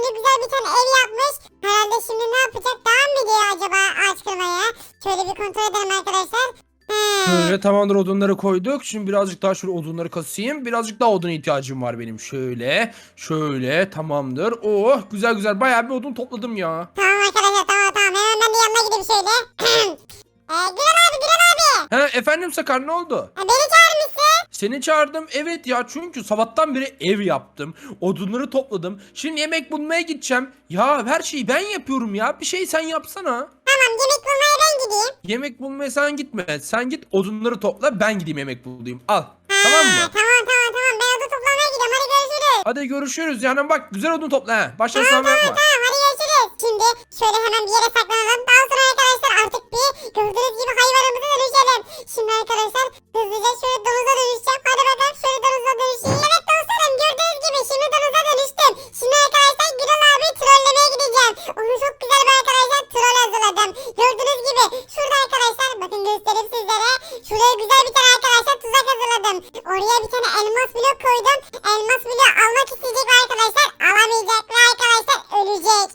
kendine güzel bir tane ev yapmış. Herhalde şimdi ne yapacak? Devam mı ediyor acaba ağaç kırmaya? Şöyle bir kontrol edelim arkadaşlar. He. Şöyle tamamdır odunları koyduk. Şimdi birazcık daha şöyle odunları kasayım. Birazcık daha oduna ihtiyacım var benim. Şöyle, şöyle tamamdır. Oh güzel güzel bayağı bir odun topladım ya. Tamam arkadaşlar tamam tamam hemen ben de yanına gideyim şöyle. ee, Gürol abi Gürol abi. Ha efendim Sakar ne oldu? Ha, Beni. Seni çağırdım. Evet ya çünkü sabahtan beri ev yaptım. Odunları topladım. Şimdi yemek bulmaya gideceğim. Ya her şeyi ben yapıyorum ya. Bir şey sen yapsana. Tamam yemek bulmaya ben gideyim. Yemek bulmaya sen gitme. Sen git odunları topla ben gideyim yemek bulayım. Al. Tamam mı? Tamam tamam tamam ben oda toplamaya gidiyorum hadi görüşürüz. Hadi görüşürüz. Yani bak güzel odun topla ha. Başka Tamam tamam yapma. tamam hadi görüşürüz. Şimdi şöyle hemen bir yere saklanalım. Daha artık bir gördüğünüz gibi hayvanımıza dönüşelim. Şimdi arkadaşlar hızlıca şöyle domuza dönüşeceğim. Hadi bakalım şöyle domuza dönüşeyim. Evet dostlarım gördüğünüz gibi şimdi domuza dönüştüm. Şimdi arkadaşlar Gürol abi trollemeye gideceğim. Onu çok güzel bir arkadaşlar troll hazırladım. Gördüğünüz gibi şurada arkadaşlar bakın göstereyim sizlere. Şuraya güzel bir tane arkadaşlar tuzak hazırladım. Oraya bir tane elmas blok koydum. Elmas bloğu almak isteyecek arkadaşlar alamayacak ve arkadaşlar ölecek.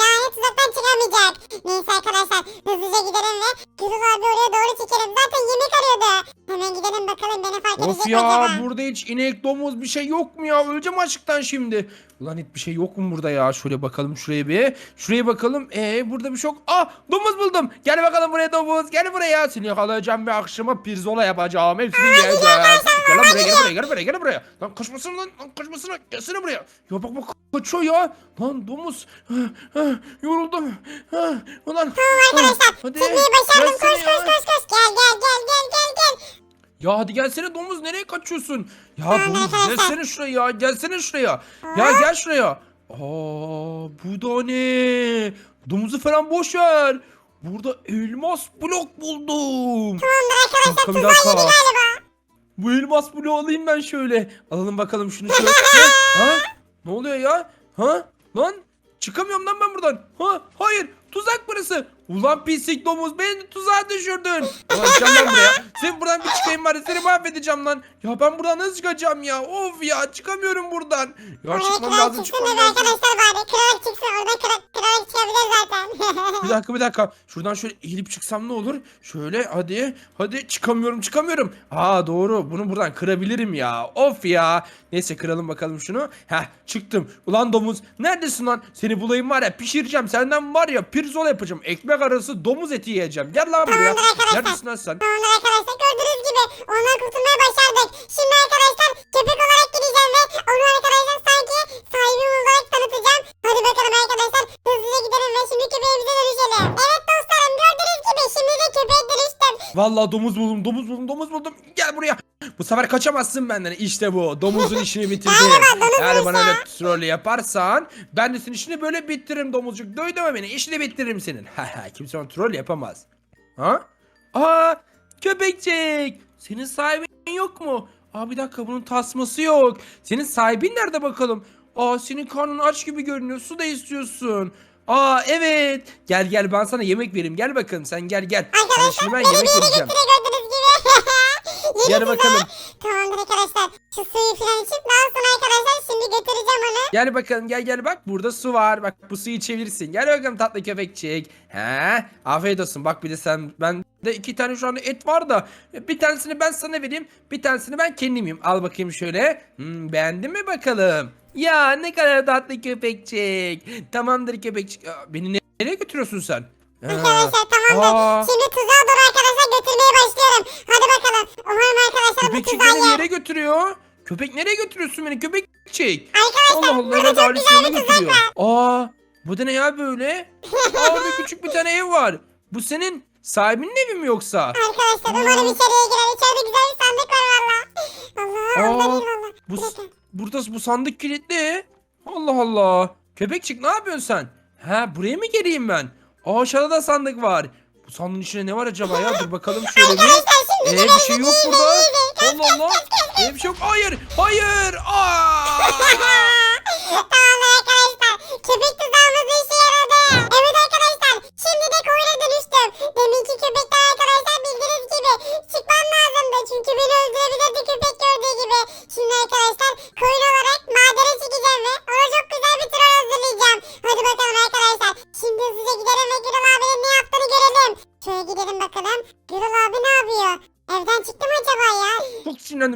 Yani tuzaktan çıkamayacak. Neyse arkadaşlar hızlıca gidelim ve Gürül abi oraya doğru çekelim. Zaten yemek arıyordu. Hemen gidelim bakalım beni fark edecek Of mi ya acaba? burada hiç inek domuz bir şey yok mu ya? Öleceğim açlıktan şimdi. Ulan hiçbir şey yok mu burada ya? Şöyle bakalım şuraya bir. Şuraya bakalım. Ee burada bir şey yok. Ah domuz buldum. Gel bakalım buraya domuz. Gel buraya. Seni yakalayacağım ve akşama pirzola yapacağım. Hepsini yiyeceğiz. Gel lan buraya gel buraya gel buraya gel buraya. Lan kaçmasın lan. Lan kaçmasın. Gelsene buraya. Ya bak bak kaçıyor ya. Lan domuz. Ah, ah, Yoruldum. Ah, Ulan. Tamam arkadaşlar. Hadi, başardım. Koş koş koş koş. Gel gel gel gel gel gel. Ya hadi gelsene domuz nereye kaçıyorsun? Ya Tamam, domuz arkadaşlar. gelsene şuraya ya gelsene şuraya. Ya gel şuraya. Aa bu da ne? Domuzu falan boş ver. Burada elmas blok buldum. Tamamdır arkadaşlar. Dakika, bir Tuzağa dakika. yedi galiba. Bu elmas bloğu alayım ben şöyle. Alalım bakalım şunu şöyle. ha? Ne oluyor ya? Ha? Lan çıkamıyorum lan ben buradan. Ha? Hayır. Tuzak burası. Ulan pislik domuz beni tuzağa düşürdün. Ulan lan buraya. Sen buradan bir çıkayım bari seni mahvedeceğim lan. Ya ben buradan nasıl çıkacağım ya? Of ya çıkamıyorum buradan. Ya çıkmam lazım çıkmam lazım. arkadaşlar bari. Bir dakika bir dakika. Şuradan şöyle eğilip çıksam ne olur? Şöyle hadi. Hadi çıkamıyorum çıkamıyorum. Aa doğru. Bunu buradan kırabilirim ya. Of ya. Neyse kıralım bakalım şunu. Heh çıktım. Ulan domuz neredesin lan? Seni bulayım var ya pişireceğim. Senden var ya pirzola yapacağım. Ekmek arası domuz eti yiyeceğim. Gel lan buraya. Neredesin lan sen? Tamamdır arkadaşlar gördüğünüz gibi ondan kurtulmaya başardık. Şimdi arkadaşlar köpek olarak gideceğim ve onu arkadaşlar Vallahi domuz buldum, domuz buldum, domuz buldum. Gel buraya. Bu sefer kaçamazsın benden. İşte bu. Domuzun işini bitirdim. Eğer bana öyle troll yaparsan ben de senin işini böyle bitiririm domuzcuk. Duydun beni? İşini bitiririm senin. Kimse ona troll yapamaz. Ha? Aa, köpekçik. Senin sahibin yok mu? Aa bir dakika bunun tasması yok. Senin sahibin nerede bakalım? Aa senin karnın aç gibi görünüyor. Su da istiyorsun. Aa evet. Gel gel ben sana yemek vereyim. Gel bakalım sen gel gel. Sana Arkadaşlar şimdi ben beni bir yemek vereceğim. gibi. Yeni Gel bakalım. Tamamdır arkadaşlar. Şu suyu falan içip daha sonra arkadaşlar şimdi götüreceğim onu. Gel bakalım gel gel bak burada su var. Bak bu suyu içebilirsin. Gel bakalım tatlı köpekçik. He? Afiyet olsun. Bak bir de sen ben de iki tane şu anda et var da bir tanesini ben sana vereyim. Bir tanesini ben kendim yiyeyim. Al bakayım şöyle. Hmm, beğendin mi bakalım? Ya ne kadar tatlı köpekçik. Tamamdır köpekçik. Aa, Beni ne- nereye götürüyorsun sen? Ha. Arkadaşlar tamamdır. Aa. Şimdi tuzağa doğru arkadaşlar götürmeye başlıyorum. Hadi bakalım. Umarım arkadaşlar bu Köpekçik tuzağı beni yer. nereye götürüyor? Köpek nereye götürüyorsun beni köpekçik? Arkadaşlar Allah Allah burada ne çok güzel bir tuzak götürüyor. var. Aa bu da ne ya böyle? Aa orada küçük bir tane ev var. Bu senin sahibinin evi mi yoksa? Arkadaşlar umarım içeriye girer. İçeride güzel bir sandık var valla. Allah Aa, ondan iyi valla. Bu, Bir dakika. burada bu sandık kilitli. Allah Allah. Köpekçik ne yapıyorsun sen? Ha buraya mı geleyim ben? Aa aşağıda da sandık var. Bu sandığın içinde ne var acaba ya? Dur bakalım şöyle bir. Arkadaşlar şimdi Ee, gidelim. bir şey yok burada. Allah Allah. Ee, bir şey yok. Hayır. Hayır. Aa! Tamamdır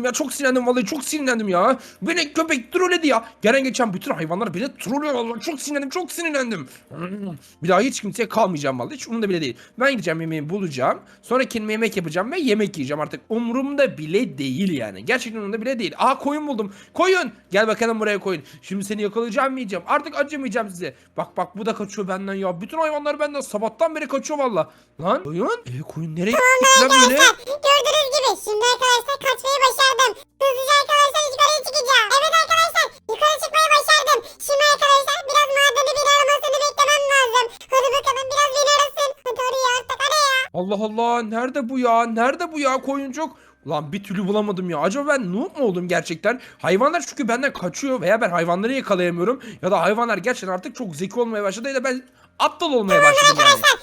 sinirlendim ya çok sinirlendim vallahi çok sinirlendim ya. Beni köpek trolledi ya. Gelen geçen bütün hayvanlar beni trollüyor vallahi çok sinirlendim çok sinirlendim. Bir daha hiç kimseye kalmayacağım vallahi hiç umurumda bile değil. Ben gideceğim yemeği bulacağım. Sonra kendime yemek yapacağım ve yemek yiyeceğim artık. Umurumda bile değil yani. Gerçekten umurumda bile değil. Aa koyun buldum. Koyun. Gel bakalım buraya koyun. Şimdi seni yakalayacağım yiyeceğim. Artık acımayacağım size. Bak bak bu da kaçıyor benden ya. Bütün hayvanlar benden sabahtan beri kaçıyor valla. Lan koyun. E koyun nereye böyle? Arkadaşlar gördüğünüz gibi şimdi arkadaşlar kaçmayı başardım. Hızlıca arkadaşlar yukarıya çıkacağım. Evet arkadaşlar yukarı çıkmayı başardım. Şimdi arkadaşlar biraz madeni beni aramasını beklemem lazım. Hadi bakalım biraz beni arasın. Hadi oraya artık araya. Allah Allah nerede bu ya? Nerede bu ya koyuncuk? Ulan bir türlü bulamadım ya. Acaba ben noob mu oldum gerçekten? Hayvanlar çünkü benden kaçıyor veya ben hayvanları yakalayamıyorum. Ya da hayvanlar gerçekten artık çok zeki olmaya başladı ya da ben aptal olmaya başladım yani. Arkadaşlar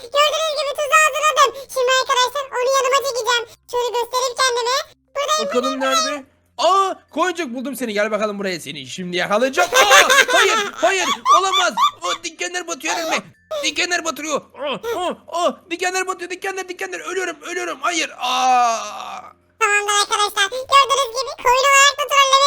koyuncuk buldum seni gel bakalım buraya seni şimdi yakalayacağım. Aa hayır hayır olamaz. O dikenler batıyor elime. Dikenler batırıyor. Aa, aa, aa, dikenler batıyor dikenler dikenler ölüyorum ölüyorum hayır. Aa. Tamamdır arkadaşlar. Gördüğünüz gibi koyun olarak da trollemeyi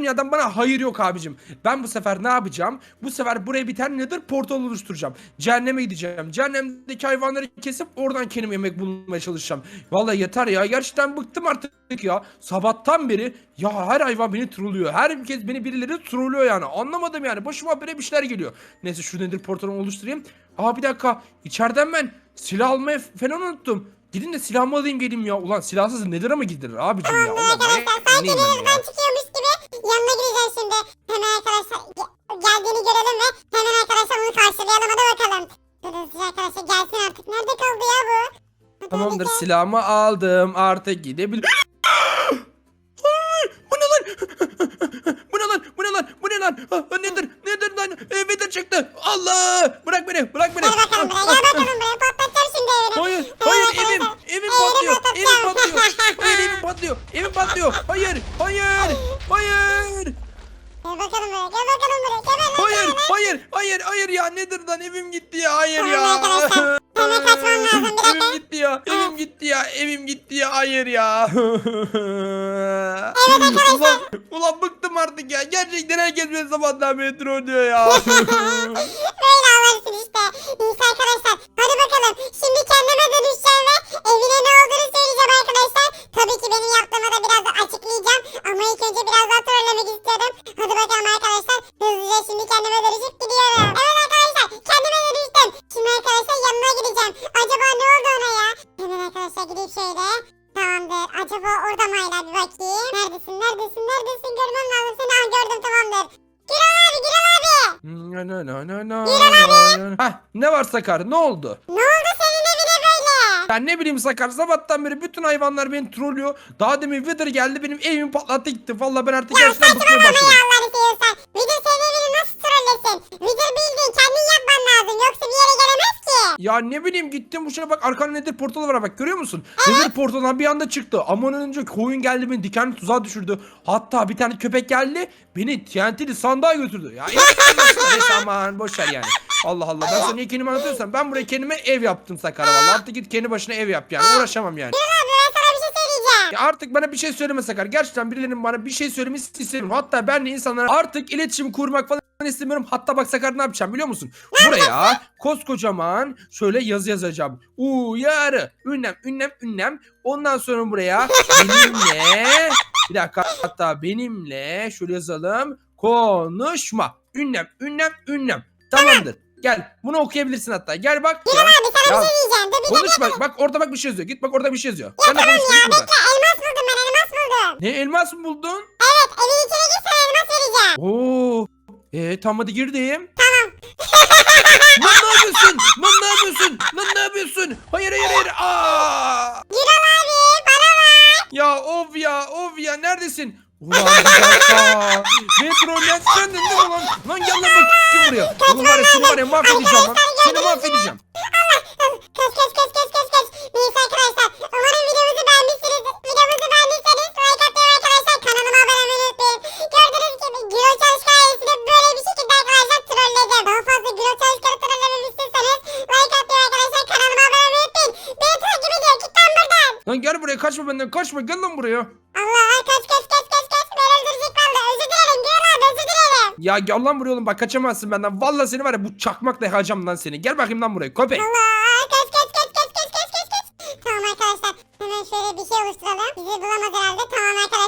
dünyadan bana hayır yok abicim. Ben bu sefer ne yapacağım? Bu sefer buraya bir tane nedir portal oluşturacağım. Cehenneme gideceğim. Cehennemdeki hayvanları kesip oradan kendim yemek bulmaya çalışacağım. Vallahi yeter ya. Gerçekten bıktım artık ya. Sabahtan beri ya her hayvan beni trollüyor. Her kez beni birileri trollüyor yani. Anlamadım yani. Başıma böyle bir şeyler geliyor. Neyse şu nedir portalımı oluşturayım. Aa bir dakika. İçeriden ben silah almayı falan unuttum. Gidin de silahımı alayım geleyim ya. Ulan silahsız nedir'e mi gidilir abicim ya? Tamamdır Ulan arkadaşlar. Sanki neyim ben ya? çıkıyormuş gibi yanına gireceğiz şimdi. Hemen arkadaşlar ge- geldiğini görelim ve hemen arkadaşlar onu karşılayalım. Hadi bakalım. Dur hızlıca arkadaşlar gelsin artık. Nerede kaldı ya bu? Hadi Tamamdır hadi silahımı aldım artık gidebilir. Ay, bu ne lan? bu ne lan? Bu ne lan? Bu ne lan? Ah, nedir? Nedir lan? E, Wither çıktı. Allah! Bırak beni. Bırak beni. Gel bakalım buraya. Gel bakalım buraya. Patlatacağım şimdi evini. Hayır, Evet hayır arkadaşlar. evim, evim Evini patlıyor, evim patlatacağım. patlıyor, hayır evim patlıyor, evim patlıyor, hayır, hayır, hayır, Gel bakalım buraya. Gel bakalım buraya. Gel lan. hayır, gel lan. hayır, hayır, hayır lan evim gitti ya, hayır ya. Hemen kaçmam lazım. Bir dakika. Evim gitti ya, evim gitti ya, evim gitti ya, hayır ya. Evet arkadaşlar. Ulan, ulan bıktım artık ya, gerçekten herkes beni sabahtan beri trollüyor ya. Böyle alırsın işte. Neyse arkadaşlar. Hadi bakalım. Şimdi kendime dönüşeceğim ve evine ne olduğunu söyleyeceğim arkadaşlar. Tabii ki benim yaptığımı da biraz açıklayacağım. Ama ilk önce biraz daha trollemek istiyorum. Hadi bakalım arkadaşlar. Hızlıca şimdi kendime dönüşüp Na, na. Hah, ne var Sakar ne oldu? Ne oldu senin evine böyle? Ben ne bileyim Sakar sabahtan beri bütün hayvanlar beni trollüyor. Daha demin Wither geldi benim evimi patlattı gitti. Vallahi ben artık Ya gerçekten bıkmaya saçmalama başladım. ya Allah'ını seviyorsan. Vidir senin evini nasıl trollesin? Vidir bildiğin kendin yapman lazım. Yoksa bir yere gelemez ki. Ya ne bileyim gittim bu şuna bak arkanda nedir portalı var bak görüyor musun? Nedir portalından bir anda çıktı. Ama ondan önce koyun geldi beni dikenli tuzağa düşürdü. Hatta bir tane köpek geldi beni TNT'li sandığa götürdü. Ya inanılmaz. Neyse aman boş ver yani. Allah Allah ben sana niye kendimi anlatıyorsam ben buraya kendime ev yaptım Sakar valla. Artık git kendi başına ev yap yani uğraşamam yani. Gürol abi ben sana bir şey söyleyeceğim. Ya artık bana bir şey söyleme Sakar. Gerçekten birilerinin bana bir şey söylemesi istemiyorum. Hatta ben de insanlara artık iletişim kurmak falan istemiyorum. Hatta bak Sakar ne yapacağım biliyor musun? Buraya koskocaman şöyle yazı yazacağım. Uyarı. Ünlem, ünlem, ünlem. Ondan sonra buraya benimle bir dakika hatta benimle şöyle yazalım. Konuşma. Ünlem, ünlem, ünlem. Tamamdır. Gel. Bunu okuyabilirsin hatta. Gel bak. ya. Abi sana Ya, bir şey diyeceğim. Dur bir dakika. Konuşma. Bak orada bak bir şey yazıyor. Git bak orada bir şey yazıyor. Sen de konuş. Ya bekle elmas buldum ben elmas buldum. Ne elmas mı buldun? Evet evin içine gir sana elmas vereceğim. Oo. Ee tamam hadi girdim. Tamam. Lan ne yapıyorsun? Lan ne yapıyorsun? Lan ne yapıyorsun? Hayır hayır hayır. Aa! Gürol abi bana bak. Ya of ya of ya neredesin? Ulan bir dakika. Metro ne sendin değil mi lan? Lan gel lan bak kim buraya? Ulan var ya seni var ya mahvedeceğim lan. Seni mahvedeceğim. Kes kes kes kes kes kes. Neyse arkadaşlar. Umarım videomuzu beğenmişsiniz. Videomuzu beğendiyseniz like atmayı arkadaşlar. Kanalıma abone olmayı unutmayın. Gördüğünüz gibi Giro Çalışkan ailesini böyle bir şekilde arkadaşlar trolledim. Daha fazla Giro Çalışkan'ı trollememi istiyorsanız like atmayı arkadaşlar. Kanalıma abone olmayı unutmayın. Beni takip ediyor. Git lan buradan. Lan gel buraya kaçma benden kaçma. Gel lan buraya. Ya gel lan buraya oğlum bak kaçamazsın benden. Vallahi seni var ya bu çakmakla yakacağım lan seni. Gel bakayım lan buraya köpek. Allah kaç kaç kaç kaç kaç kaç kaç. Tamam arkadaşlar hemen şöyle bir şey oluşturalım. Bizi bulamaz herhalde. Tamam arkadaşlar.